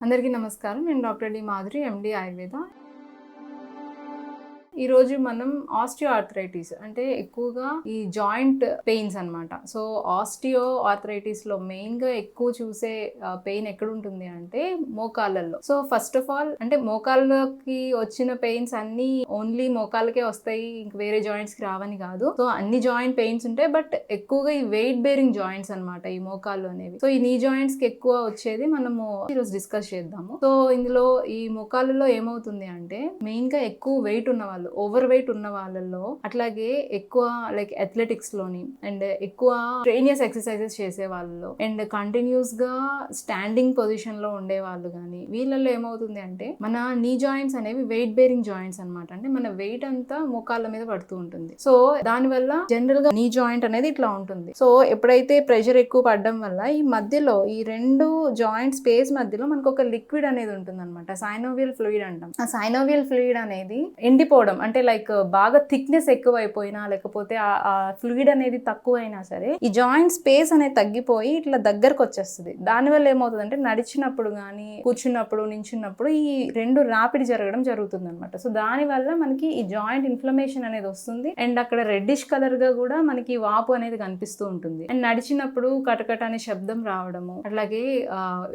అందరికీ నమస్కారం. నేను doctor D Madhuri MD Ayurveda ఈరోజు మనం ఆస్టియో ఆర్థరైటిస్ అంటే ఎక్కువగా ఈ జాయింట్ పెయిన్స్ అన్నమాట. సో ఆస్టియో ఆర్థరైటిస్లో మెయిన్గా ఎక్కువ చూసే పెయిన్ ఎక్కడ ఉంటుంది అంటే మోకాళ్ళల్లో. సో ఫస్ట్ ఆఫ్ ఆల్ అంటే మోకాళ్ళకి వచ్చిన పెయిన్స్ అన్ని ఓన్లీ మోకాళ్ళకే వస్తాయి ఇంక వేరే జాయింట్స్కి రావని కాదు. సో అన్ని జాయింట్ పెయిన్స్ ఉంటాయి బట్ ఎక్కువగా ఈ వెయిట్ బేరింగ్ జాయింట్స్ అన్నమాట ఈ మోకాళ్ళు అనేవి. సో ఈ నీ జాయింట్స్కి ఎక్కువ వచ్చేది మనము ఈరోజు డిస్కస్ చేద్దాము. సో ఇందులో ఈ మోకాళ్ళలో ఏమవుతుంది అంటే మెయిన్గా ఎక్కువ వెయిట్ ఉన్న వాళ్ళు ఓవర్ వెయిట్ ఉన్న వాళ్ళల్లో అట్లాగే ఎక్కువ లైక్ అథ్లెటిక్స్లోని అండ్ ఎక్కువ ట్రైనియస్ ఎక్సర్సైజెస్ చేసే వాళ్ళలో అండ్ కంటిన్యూస్గా స్టాండింగ్ పొజిషన్లో ఉండే వాళ్ళు కానీ వీళ్ళల్లో ఏమవుతుంది అంటే మన నీ జాయింట్స్ అనేవి వెయిట్ బేరింగ్ జాయింట్స్ అన్నమాట. అంటే మన వెయిట్ అంతా మోకాళ్ళ మీద పడుతూ ఉంటుంది. సో దానివల్ల జనరల్గా నీ జాయింట్ అనేది ఇట్లా ఉంటుంది. సో ఎప్పుడైతే ప్రెషర్ ఎక్కువ పడడం వల్ల ఈ మధ్యలో ఈ రెండు జాయింట్ స్పేస్ మధ్యలో మనకు ఒక లిక్విడ్ అనేది ఉంటుంది అనమాట సైనోవియల్ ఫ్లూయిడ్ అంటాం. ఆ సైనోవియల్ ఫ్లూయిడ్ అనేది ఎండిపోవడం అంటే లైక్ బాగా థిక్నెస్ ఎక్కువైపోయినా లేకపోతే ఆ ఫ్లూయిడ్ అనేది తక్కువైనా సరే ఈ జాయింట్ స్పేస్ అనేది తగ్గిపోయి ఇట్లా దగ్గరకు వచ్చేస్తుంది. దానివల్ల ఏమవుతుంది అంటే నడిచినప్పుడు కానీ కూర్చున్నప్పుడు నించున్నప్పుడు ఈ రెండు రాపిడి జరగడం జరుగుతుంది అనమాట సో దానివల్ల మనకి ఈ జాయింట్ ఇన్ఫ్లమేషన్ అనేది వస్తుంది. అండ్ అక్కడ రెడ్డిష్ కలర్గా కూడా మనకి వాపు అనేది కనిపిస్తూ ఉంటుంది. అండ్ నడిచినప్పుడు కటకట అనే శబ్దం రావడము అట్లాగే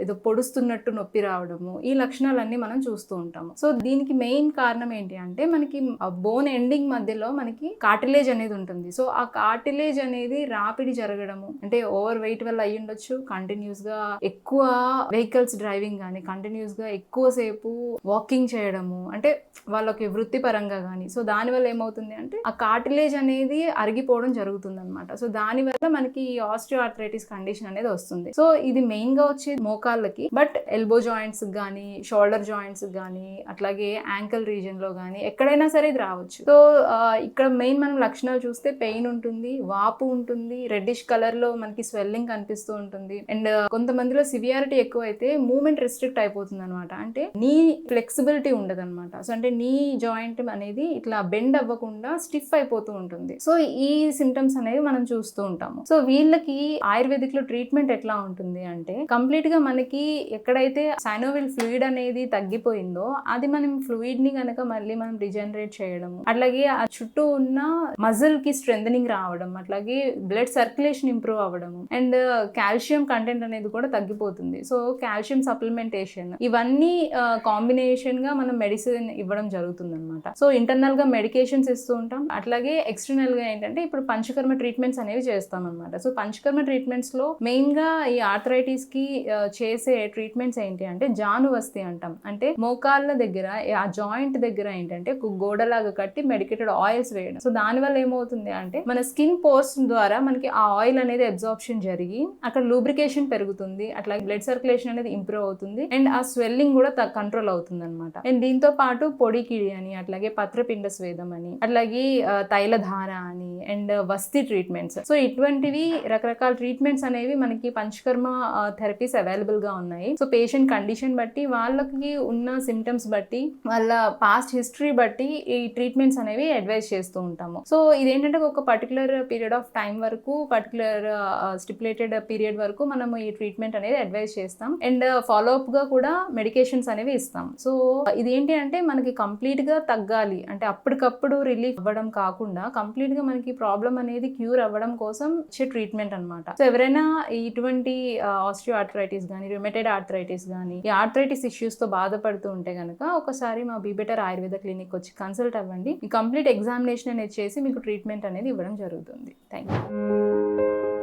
ఏదో పొడుస్తున్నట్టు నొప్పి రావడము ఈ లక్షణాలన్నీ మనం చూస్తూ ఉంటాము. సో దీనికి మెయిన్ కారణం ఏంటి అంటే మనకి బోన్ ఎండింగ్ మధ్యలో మనకి కార్టిలేజ్ అనేది ఉంటుంది. సో ఆ కార్టిలేజ్ అనేది రాపిడి జరగడము. అంటే ఓవర్ వెయిట్ వల్ల అయ్యి ఉండొచ్చు. కంటిన్యూస్గా ఎక్కువ వెహికల్స్ డ్రైవింగ్ కానీ కంటిన్యూస్గా ఎక్కువ సేపు వాకింగ్ చేయడము. అంటే వాళ్ళకి వృత్తిపరంగా కానీ సో దానివల్ల ఏమవుతుంది అంటే ఆ కార్టిలేజ్ అనేది అరిగిపోవడం జరుగుతుంది అనమాట సో దానివల్ల మనకి ఈ ఆస్టియో ఆర్థరైటిస్ కండిషన్ అనేది వస్తుంది. సో ఇది మెయిన్గా వచ్చే మోకాళ్ళకి బట్ ఎల్బో జాయింట్స్ కానీ షోల్డర్ జాయింట్స్ కానీ అట్లాగే యాంకిల్ రీజన్లో కానీ ఎక్కడైనా సరే ఇది రావచ్చు. సో ఇక్కడ మెయిన్ మనం లక్షణాలు చూస్తే పెయిన్ ఉంటుంది వాపు ఉంటుంది రెడ్డిష్ కలర్లో మనకి స్వెల్లింగ్ కనిపిస్తూ ఉంటుంది. అండ్ కొంతమందిలో సివియారిటీ ఎక్కువ అయితే మూమెంట్ రెస్ట్రిక్ట్ అయిపోతుంది అనమాట అంటే నీ ఫ్లెక్సిబిలిటీ ఉండదు అనమాట సో అంటే నీ జాయింట్ అనేది ఇట్లా బెండ్ అవ్వకుండా స్టిఫ్ అయిపోతూ ఉంటుంది. సో ఈ సిమ్టమ్స్ అనేవి మనం చూస్తూ ఉంటాము. సో వీళ్ళకి ఆయుర్వేదిక్లో ట్రీట్మెంట్ ఎట్లా ఉంటుంది అంటే కంప్లీట్గా మనకి ఎక్కడైతే సైనోవిల్ ఫ్లూయిడ్ అనేది తగ్గిపోయిందో అది మనం ఫ్లూయిడ్ని కనుక మళ్ళీ మనం రిజనరేట్ చేయడము. అట్లాగే ఆ చుట్టూ ఉన్న మజిల్కి స్ట్రెంగ్ రావడం అట్లాగే బ్లడ్ సర్క్యులేషన్ ఇంప్రూవ్ అవ్వడము. అండ్ కాల్షియం కంటెంట్ అనేది కూడా తగ్గిపోతుంది. సో కాల్షియం సప్లిమెంటేషన్ ఇవన్నీ uh, కాంబినేషన్గా మనం మెడిసిన్ ఇవ్వడం జరుగుతుంది అనమాట సో ఇంటర్నల్గా మెడికేషన్స్ ఇస్తూ ఉంటాం. అట్లాగే ఎక్స్టర్నల్గా ఏంటంటే ఇప్పుడు పంచకర్మ ట్రీట్మెంట్స్ అనేవి చేస్తాం అనమాట సో పంచకర్మ ట్రీట్మెంట్స్లో మెయిన్గా ఈ ఆర్థరైటిస్కి uh, చేసే ట్రీట్మెంట్స్ ఏంటి అంటే జాను వస్తి అంటాం. అంటే మోకాళ్ళ దగ్గర ఆ జాయింట్ దగ్గర ఏంటంటే ఒక గోడలాగా కట్టి మెడికేటెడ్ ఆయిల్స్ వేయడం. సో దాని వల్ల ఏమవుతుంది అంటే మన స్కిన్ పోర్స్ ద్వారా మనకి ఆ ఆయిల్ అనేది అబ్జార్ప్షన్ జరిగి అక్కడ లూబ్రికేషన్ పెరుగుతుంది అట్లాగే బ్లడ్ సర్క్యులేషన్ అనేది ఇంప్రూవ్ అవుతుంది అండ్ ఆ స్వెల్లింగ్ కూడా కంట్రోల్ అవుతుంది అనమాట అండ్ దీంతో పాటు పొడి కిడి అని అట్లాగే పత్రపిండ స్వేదం అని అట్లాగే తైలధార అని అండ్ వస్తి ట్రీట్మెంట్స్ సో ఇటువంటివి రకరకాల ట్రీట్మెంట్స్ అనేవి మనకి పంచకర్మ థెరపీస్ అవైలబుల్గా ఉన్నాయి. సో పేషెంట్ కండిషన్ బట్టి వాళ్ళకి ఉన్న సిమ్టమ్స్ బట్టి వాళ్ళ పాస్ట్ హిస్టరీ బట్టి ఈ ట్రీట్మెంట్స్ అనేవి అడ్వైజ్ చేస్తూ ఉంటాము. సో ఇదేంటంటే ఒక పర్టికులర్ పీరియడ్ ఆఫ్ టైం వరకు పర్టికులర్ స్టిపులేటెడ్ పీరియడ్ వరకు మనము ఈ ట్రీట్మెంట్ అనేది అడ్వైజ్ చేస్తాం. అండ్ ఫాలో అప్గా కూడా మెడికేషన్స్ అనేవి ఇస్తాం. సో ఇదేంటి అంటే మనకి కంప్లీట్గా తగ్గాలి. అంటే అప్పటికప్పుడు రిలీఫ్ అవ్వడం కాకుండా కంప్లీట్గా మనకి ప్రాబ్లం అనేది క్యూర్ అవ్వడం కోసం ఇచ్చే ట్రీట్మెంట్ అన్నమాట. సో ఎవరైనా ఇటువంటి ఆస్ట్రియో ఆర్థరైటిస్ కానీ రిమెటెడ్ ఆర్థరైటిస్ కానీ ఈ ఆర్థరైటిస్ ఇష్యూస్తో బాధపడుతూ ఉంటే కనుక ఒకసారి మా బీబెటర్ ఆయుర్వేద క్లినిక్ వచ్చి కన్సల్ట్ అవ్వండి. మీ కంప్లీట్ ఎగ్జామినేషన్ అనేది చేసి మీకు ట్రీట్మెంట్ అనేది ఇవ్వడం జరుగుతుంది. Thank you